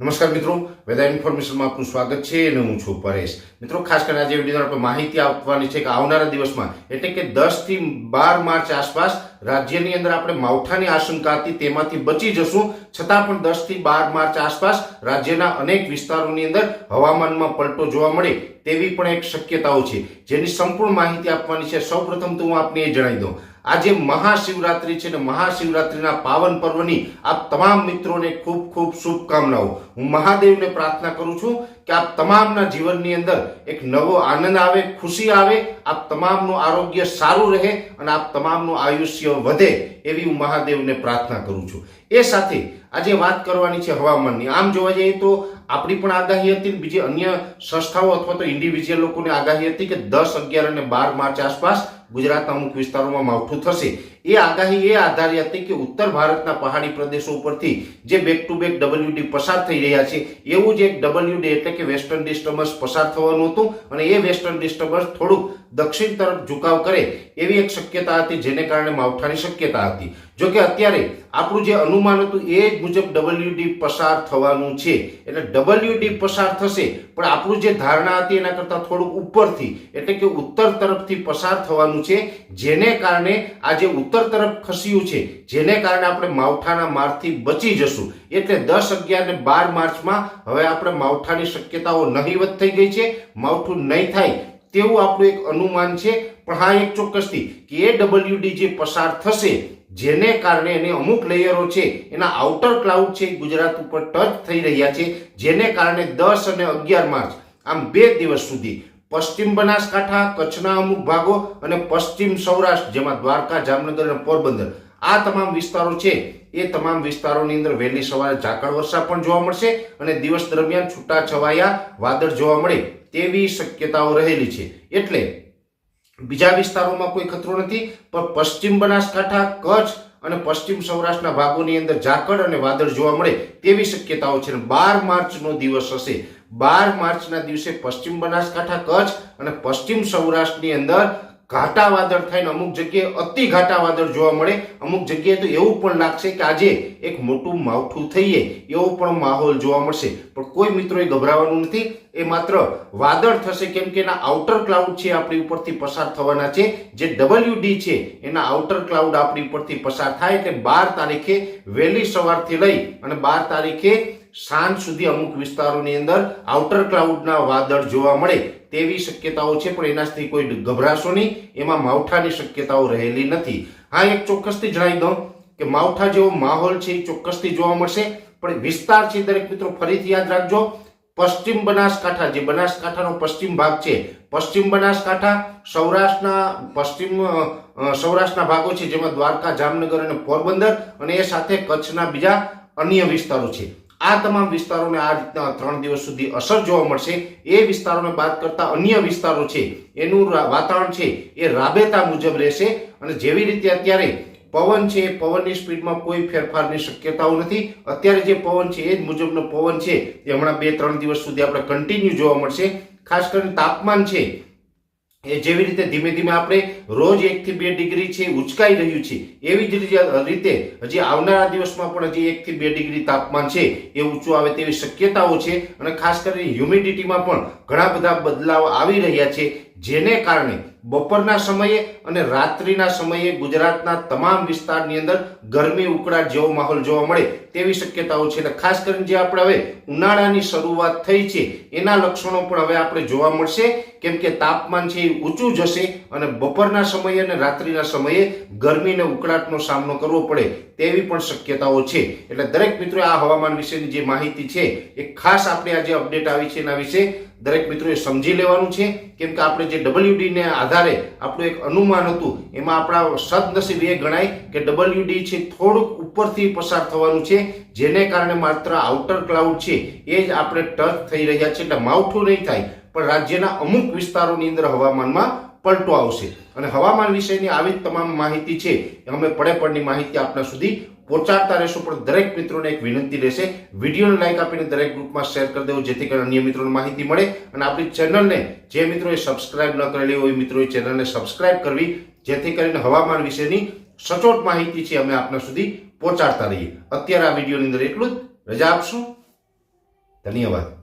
નમસ્કાર મિત્રો, વેધર ઇન્ફોર્મેશનમાં આપનું સ્વાગત છે અને હું છું પરેશ. મિત્રો, ખાસ કરીને આજે વીડિયો આપણે માહિતી આપવાની છે કે આવનારા દિવસમાં, એટલે કે દસથી બાર માર્ચ આસપાસ, રાજ્યની અંદર આપણે માવઠાની આશંકા હતી, તેમાંથી બચી જશું. છતાં પણ દસથી બાર માર્ચ આસપાસ, રાજ્યના અનેક વિસ્તારોની અંદર હવામાનમાં પલટો જોવા મળે તેવી પણ એક શક્યતાઓ છે. જેની સંપૂર્ણ માહિતી આપવાની છે. સૌપ્રથમ તો હું આપને એ જણાવી દઉં. આજે મહાશિવરાત્રિ છે ને મહાશિવરાત્રિના પાવન પર્વની આપ તમામ મિત્રોને ખૂબ ખૂબ શુભકામનાઓ. હું મહાદેવને પ્રાર્થના કરું છું કે આપ તમામના જીવનની અંદર એક નવો આનંદ આવે, ખુશી આવે, આપ તમામનું આરોગ્ય સારું રહે અને આપ તમામનું આયુષ્ય વધે એવી હું મહાદેવને પ્રાર્થના કરું છું. એ સાથે આજે વાત કરવાની છે હવામાનની. આમ જોવા જઈએ તો આપણી પણ આગાહી હતી બીજી અન્ય સંસ્થાઓ અથવા તો ઇન્ડિવિજ્યુઅલ લોકોની આગાહી હતી કે દસ, અગિયાર અને બાર માર્ચ આસપાસ ગુજરાતના અમુક વિસ્તારોમાં માવઠું થશે. એ આગાહી એ આધારી હતી કે ઉત્તર ભારતના પહાડી પ્રદેશો ઉપરથી જે બેક ટુ બેક ડબલ્યુડી પસાર થઈ રહ્યા છે, એવું જ એક ડબલ્યુડી એટલે કે વેસ્ટર્ન ડિસ્ટર્બન્સ પસાર થવાનું હતું અને એ વેસ્ટર્ન ડિસ્ટર્બન્સ થોડુંક દક્ષિણ તરફ ઝુકાવ કરે એવી એક શક્યતા હતી, જેને કારણે માવઠાની શક્યતા હતી. જો કે અત્યારે આપણું જે અનુમાન હતું એ જ મુજબ ડબલ્યુડી પસાર થવાનું છે. એટલે ડબલ્યુડી પસાર થશે, પણ આપણું જે ધારણા હતી એના કરતાં થોડુંક ઉપરથી, એટલે કે ઉત્તર તરફથી પસાર થવાનું છે, જેને કારણે આજે ઉત્તર તરફ ખસ્યું છે, જેને કારણે આપણે માવઠાના મારથી બચી જશું. એટલે દસ અગિયાર ને બાર માર્ચમાં હવે આપણે માવઠાની શક્યતાઓ નહીવત થઈ ગઈ છે, માવઠું નહીં થાય તેવું આપણું એક અનુમાન છે. પણ હા, એક ચોક્કસથી કે એ ડબલ્યુડી જે પસાર થશે, જેને કારણે એને અમુક લેયરો છે, એના આઉટર ક્લાઉડ છે ગુજરાત ઉપર ટચ થઈ રહ્યા છે, જેને કારણે દસ અને અગિયાર માર્ચ, આમ બે દિવસ સુધી પશ્ચિમ બનાસકાંઠા, કચ્છના અમુક ભાગો અને પશ્ચિમ સૌરાષ્ટ્ર, જેમાં દ્વારકા, જામનગર અને પોરબંદર. આ તમામ વિસ્તારો છે. એ તમામ વિસ્તારોની અંદર વહેલી સવારે ઝાકળ વર્ષા પણ જોવા મળશે અને દિવસ દરમિયાન છૂટા છવાયા વાદળ જોવા મળે તેવી શક્યતાઓ રહેલી છે. એટલે બીજા વિસ્તારોમાં કોઈ ખતરો નથી, પણ પશ્ચિમ બનાસકાંઠા, કચ્છ અને પશ્ચિમ સૌરાષ્ટ્રના ભાગોની અંદર ઝાકળ અને વાદળ જોવા મળે તેવી શક્યતાઓ છે બાર માર્ચનો દિવસ હશે. બાર માર્ચના દિવસે પશ્ચિમ બનાસકાંઠા કચ્છ અને પશ્ચિમ સૌરાષ્ટ્રની અંદર ઘાટા વાદળ થઈને અમુક જગ્યાએ અતિ ઘાટા વાદળ જોવા મળે. અમુક જગ્યાએ તો એવું પણ લાગશે કે આજે એક મોટું માવઠું થઈએ એવો પણ માહોલ જોવા મળશે. પણ કોઈ મિત્રોએ ગભરાવાનું નથી. એ માત્ર વાદળ થશે કેમ કે એના આઉટર ક્લાઉડ છે આપણી ઉપરથી પસાર થવાના છે. જે ડબલ્યુડી છે એના આઉટર ક્લાઉડ આપણી ઉપરથી પસાર થાય એટલે બાર તારીખે વહેલી સવારથી લઈ અને બાર તારીખે સાંજ સુધી અમુક વિસ્તારોની અંદર આઉટર ક્લાઉડના વાદળ જોવા મળે તેવી શક્યતાઓ છે, પણ એનાથી કોઈ ગભરાશો નહીં. એમાં માવઠાની શક્યતાઓ રહેલી નથી. હા, એક ચોક્કસથી જણાવી દઉં કે માવઠા જેવો માહોલ છે એ ચોક્કસથી જોવા મળશે, પણ વિસ્તાર છે દરેક મિત્રો ફરીથી યાદ રાખજો. પશ્ચિમ બનાસકાંઠા, જે બનાસકાંઠાનો પશ્ચિમ ભાગ છે, પશ્ચિમ બનાસકાંઠા સૌરાષ્ટ્રના પશ્ચિમ સૌરાષ્ટ્રના ભાગો છે, જેમાં દ્વારકા, જામનગર અને પોરબંદર અને એ સાથે કચ્છના બીજા અન્ય વિસ્તારો છે. આ તમામ વિસ્તારોને આ રીતના ત્રણ દિવસ સુધી અસર જોવા મળશે. એ વિસ્તારોને બાદ કરતા અન્ય વિસ્તારો છે, એનું વાતાવરણ છે, એ રાબેતા મુજબ રહેશે. અને જેવી રીતે અત્યારે પવન છે, પવનની સ્પીડમાં કોઈ ફેરફારની શક્યતાઓ નથી. અત્યારે જે પવન છે, એ જ મુજબનો પવન છે એ હમણાં બે, ત્રણ દિવસ સુધી આપણે કન્ટિન્યુ જોવા મળશે. ખાસ કરીને તાપમાન છે એ જેવી રીતે ધીમે ધીમે આપણે રોજ એક થી બે ડિગ્રી છે ઉચકાઈ રહ્યું છે, એવી જ રીતે- હજી આવનારા દિવસમાં પણ હજી એક થી બે ડિગ્રી તાપમાન છે એ ઊંચું આવે તેવી શક્યતાઓ છે અને ખાસ કરીને હ્યુમિડિટીમાં પણ ઘણા બધા બદલાવ આવી રહ્યા છે જેને કારણે બપોરના સમયે અને રાત્રિના સમયે ગુજરાતના તમામ વિસ્તારની અંદર ગરમી ઉકળાટ જેવો માહોલ જોવા મળે તેવી શક્યતાઓ છે. અને ખાસ કરીને જે આપણે હવે ઉનાળાની શરૂઆત થઈ છે, એના લક્ષણો પણ હવે આપણે જોવા મળશે. કેમ કે તાપમાન છે એ ઊંચું જશે અને બપોરના સમયે અને રાત્રિના સમયે ગરમી અને ઉકળાટનો સામનો કરવો પડે તેવી પણ શક્યતાઓ છે. એટલે દરેક મિત્રો આ હવામાન વિશેની જે માહિતી છે, એ ખાસ આપણે આજે અપડેટ આવી છે એના વિશે દરેક મિત્રોએ સમજી લેવાનું છે, કેમ કે આપણે જે ડબલ્યુડીને આધારે આપણું એક અનુમાન હતું, એમાં આપણા સદનસીબ એ ગણાય કે ડબલ્યુડી છે થોડુંક ઉપરથી પસાર થવાનું છે, જેને કારણે માત્ર આઉટર ક્લાઉડ છે, એ જ આપણે ટચ થઈ રહ્યા છે, એટલે માવઠું નહીં થાય, પણ રાજ્યના અમુક વિસ્તારોની અંદર હવામાનમાં પલટો આવશે. અને હવામાન વિશેની આવી તમામ માહિતી છે અમે પડે પડની માહિતી આપના સુધી પહોંચાડતા રહેશું, પણ દરેક મિત્રોને એક વિનંતી રહેશે, વિડીયોને લાઇક આપીને દરેક ગ્રુપમાં શેર કરી દેવું, જેથી કરીને અન્ય મિત્રોને માહિતી મળે અને આપણી ચેનલને જે મિત્રોએ સબસ્ક્રાઇબ ન કરેલી હોય, એ મિત્રોએ ચેનલને સબસ્ક્રાઇબ કરવી, જેથી કરીને હવામાન વિશેની સચોટ માહિતી છે, અમે આપના સુધી પહોંચાડતા રહીએ. અત્યારે આ વિડીયોની અંદર એટલું જ. રજા આપશું. ધન્યવાદ.